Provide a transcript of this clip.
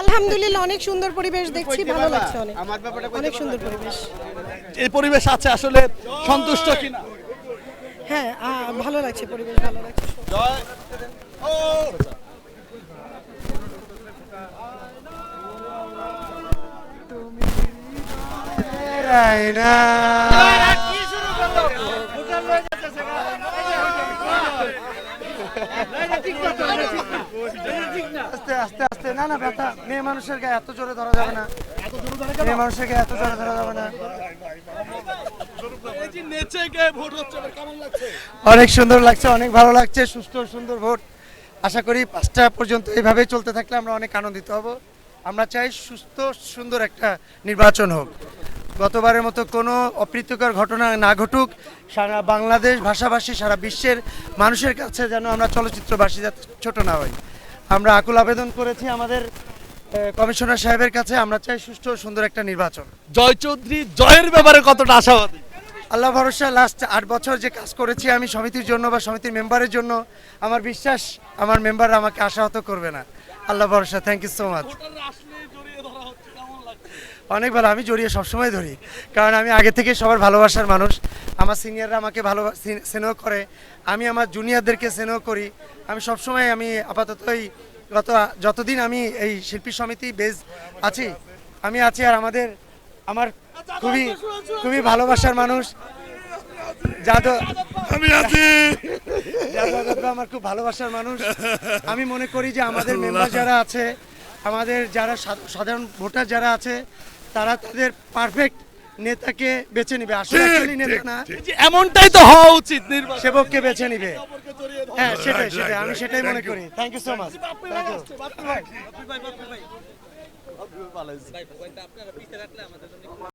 আলহামদুলিল্লাহ অনেক সুন্দর পরিবেশ দেখছি ভালো লাগছে অনেক। অনেক সুন্দর পরিবেশ। এই পরিবেশ আছে আসলে সন্তুষ্ট কিনা? হ্যাঁ ভালো লাগছে পরিবেশ ভালো লাগছে। আস্তে আস্তে আস্তে না না ব্যথা মেয়ে মানুষের গায়ে এত জোরে ধরা যাবে না মেয়ে মানুষের গায়ে এত জোরে ধরা যাবে না অনেক সুন্দর লাগছে, অনেক ভালো লাগছে, সুস্থ, সুন্দর ভোট। আশা করি পাঁচটা পর্যন্ত এইভাবেই চলতে থাকলে আমরা অনেক আনন্দিত হব। আমরা চাই সুস্থ, সুন্দর একটা নির্বাচন হোক। গতবারের মতো কোনো অপ্রীতিকর ঘটনা না ঘটুক সারা বাংলাদেশ ভাষাভাষী সারা বিশ্বের মানুষের কাছে যেন আমরা চলচ্চিত্রবাসী যাতে ছোট না হই। আমরা আকুল আবেদন করেছি আমাদের কমিশনার সাহেবের কাছে আমরা চাই সুষ্ঠু সুন্দর একটা নির্বাচন। জয় চৌধুরী জয়ের ব্যাপারে কতটা আশাবাদী? আল্লাহ ভরসা লাস্ট আট বছর যে কাজ করেছি আমি সমিতির জন্য বা সমিতির মেম্বারের জন্য আমার বিশ্বাস আমার মেম্বার আমাকে আশাহত করবে না। আল্লাহ ভরসা থ্যাংক ইউ সো মাচ অনেক ভালো আমি জড়িয়ে সবসময় ধরি। কারণ আমি আগে থেকে সবার ভালোবাসার মানুষ। আমার সিনিয়ররা আমাকে ভালো স্নেহ করে। আমি আমার জুনিয়রদেরকে স্নেহ করি। আমি সবসময় আমি আপাতত এই গত যতদিন আমি এই শিল্পী সমিতি বেজ আছি আমি আছি আর আমাদের আমার খুবই খুবই ভালোবাসার মানুষ। যাদব আমি আছি। যাদব আমার খুব ভালোবাসার মানুষ। আমি মনে করি যে আমাদের মেম্বার যারা আছে আমাদের যারা সাধারণ ভোটার যারা আছে তারা তাদের পারফেক্ট নেতাকে বেছে নিবে আসলে নেতা না এমনটাই তো হওয়া উচিত নির্বাচন সেবককে বেছে নিবে হ্যাঁ সেটাই সেটাই আমি সেটাই মনে করি থ্যাংক ইউ সো মাচ